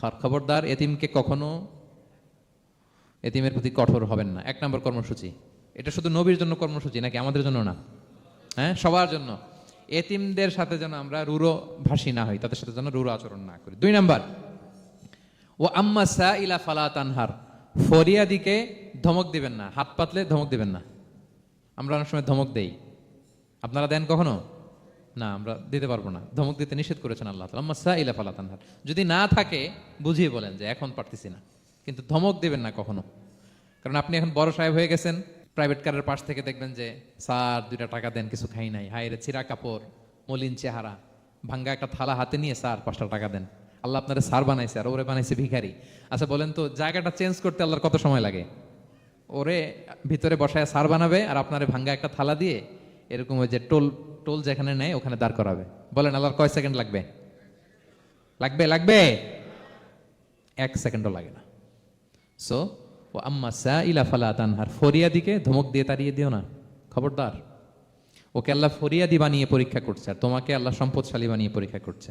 খবরদার এতিমকে কখনো এতিমের প্রতি কঠোর হবেন না। এক নম্বর কর্মসূচি। এটা শুধু নবীর জন্য কর্মসূচি নাকি আমাদের জন্য না? হ্যাঁ সবার জন্য। এতিমদের সাথে যেন আমরা রুরো ভাসী না হই, তাদের সাথে যেন রুরো আচরণ না করি। দুই নাম্বার, ও আম্মা সা ইলা ফালা তানহার। ফরিয়াদিকে ধমক দিবেন না, হাত পাতলে ধমক দিবেন না। আমরা অনেক সময় ধমক দেই। আপনারা দেন কখনো? না, আমরা দিতে পারব না। ধমক দিতে নিষেধ করেছেন আল্লাহ তালা আম্মা সা ইলা ফালা যদি না থাকে, বুঝিয়ে বলেন যে এখন পারতেছি না। কিন্তু ধমক দেবেন না কখনো। কারণ আপনি এখন বড় সাহেব হয়ে গেছেন প্রাইভেট কারের পাশ থেকে দেখবেন যে, স্যার, দুইটা টাকা দেন, কিছু খাই নাই। হাই রে, চিরা কাপড়, মলিন চেহারা। ভাঙ্গা একটা থালা হাতে নিয়ে, স্যার, পাঁচটা টাকা দেন। আল্লাহ আপনারা স্যার বানাইছে আর ওরে বানাইছে ভিখারি। আচ্ছা বলেন তো, জায়গাটা চেঞ্জ করতে আল্লাহর কত সময় লাগে? ওরে ভিতরে বসায় সার বানাবে আর আপনারে ভাঙ্গা একটা থালা দিয়ে এরকম ওই যে টোল টোল যেখানে নেয়, ওখানে দাঁড় করাবে। বলেন, আল্লাহর কয় সেকেন্ড লাগবে? লাগবে লাগবে? এক সেকেন্ডও লাগে না। সো ও আম্মা সা ইলা ফালা তানহার ফরিয়া দিকে ধমক দিয়ে তাড়িয়ে দিও না। খবরদার। ওকে আল্লাহ ফরিয়াদি বানিয়ে পরীক্ষা করছে, আর তোমাকে আল্লাহ সম্পদশালী বানিয়ে পরীক্ষা করছে।